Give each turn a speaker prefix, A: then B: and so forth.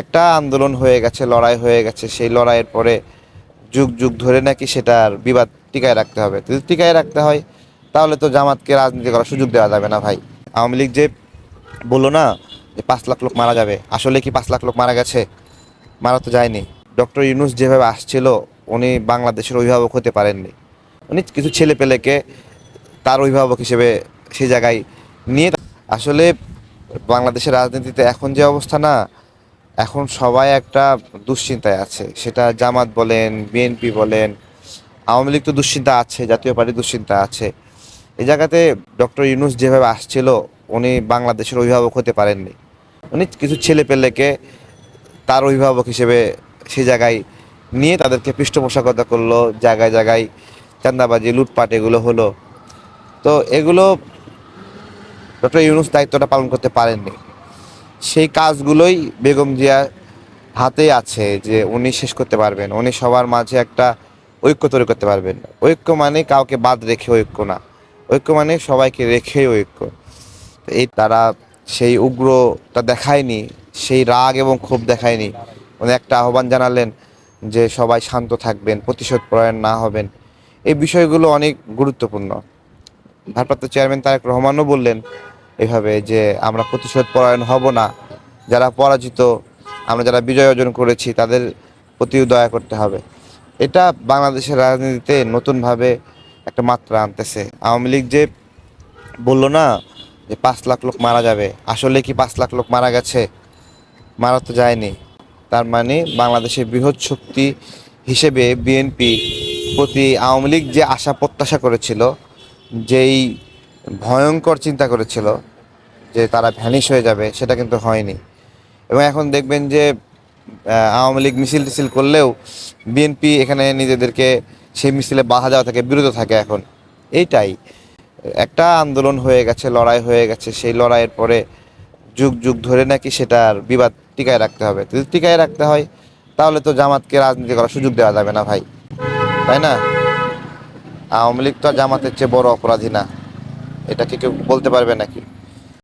A: একটা আন্দোলন হয়ে গেছে, লড়াই হয়ে গেছে, সেই লড়াইয়ের পরে যুগ যুগ ধরে নাকি সেটার বিবাদ টিকায় রাখতে হবে। যদি টিকায় রাখতে হয়, তাহলে তো জামাতকে রাজনীতি করার সুযোগ দেওয়া যাবে না ভাই। আওয়ামী লীগ যে বলল না যে পাঁচ লাখ লোক মারা যাবে, আসলে কি পাঁচ লাখ লোক মারা গেছে? মারা তো যায়নি। ডক্টর ইউনুস যেভাবে আসছিল, উনি বাংলাদেশের অভিভাবক হতে পারেননি। উনি কিছু ছেলে পেলেকে তার অভিভাবক হিসেবে সেই জায়গায় নিয়ে আসলে বাংলাদেশের রাজনীতিতে এখন যে অবস্থা না এখন সবাই একটা দুশ্চিন্তায় আছে। সেটা জামাত বলেন, বিএনপি বলেন, আওয়ামী লীগ তো দুশ্চিন্তা আছে, জাতীয় পার্টি দুশ্চিন্তা আছে। এই জায়গাতে ডক্টর ইউনুস যেভাবে আসছিল, উনি বাংলাদেশের অভিভাবক হতে পারেননি। উনি কিছু ছেলে পেলেকে তার অভিভাবক হিসেবে সে জায়গায় নিয়ে তাদেরকে পৃষ্ঠপোষকতা করল, জায়গায় জায়গায় চান্দাবাজি লুটপাট এগুলো হলো। তো এগুলো ডক্টর ইউনুস দায়িত্বটা পালন করতে পারেননি। সেই কাজগুলোই বেগম জিয়া হাতে আছে যে উনি শেষ করতে পারবেন। উনি সবার মাঝে একটা ঐক্য তৈরি করতে পারবেন। ঐক্য মানে কাউকে বাদ রেখে ঐক্য না। ঐক্য মানে সবাইকে রেখে ঐক্য। এই তারা সেই উগ্রটা দেখায়নি, সেই রাগ এবং ক্ষোভ দেখায়নি। উনি একটা আহ্বান জানালেন যে সবাই শান্ত থাকবেন, প্রতিশোধ পরায়ণ না হবেন। এই বিষয়গুলো অনেক গুরুত্বপূর্ণ। ভারপ্রাপ্ত চেয়ারম্যান তারেক রহমানও বললেন এভাবে যে আমরা প্রতিশোধ পরায়ণ হব না। যারা পরাজিত, আমরা যারা বিজয় অর্জন করেছি, তাদের প্রতিও দয়া করতে হবে। এটা বাংলাদেশের রাজনীতিতে নতুনভাবে একটা মাত্রা আনতেছে। আওয়ামী লীগ যে বলল না যে পাঁচ লাখ লোক মারা যাবে, আসলে কি পাঁচ লাখ লোক মারা গেছে? মারা তো যায়নি। তার মানে বাংলাদেশের বৃহৎ শক্তি হিসেবে বিএনপি প্রতি আওয়ামী লীগ যে আশা প্রত্যাশা করেছিল, যেই ভয়ঙ্কর চিন্তা করেছিল যে তারা ভ্যানিশ হয়ে যাবে, সেটা কিন্তু হয়নি। এবং এখন দেখবেন যে আওয়ামী লীগ মিছিল টিছিল করলেও বিএনপি এখানে নিজেদেরকে সেই মিছিলে বাধা দেওয়া থাকে বিরত থাকে এখন। এইটাই। একটা আন্দোলন হয়ে গেছে, লড়াই হয়ে গেছে, সেই লড়াইয়ের পরে যুগ যুগ ধরে নাকি সেটার বিবাদ টিকায় রাখতে হবে। যদি টিকায় রাখতে হয়, তাহলে তো জামাতকে রাজনীতি করার সুযোগ দেওয়া যাবে না ভাই। তাই না? আওয়ামী লীগ তো জামাতের চেয়ে বড় অপরাধী না। এটা কি কেউ বলতে পারবে নাকি?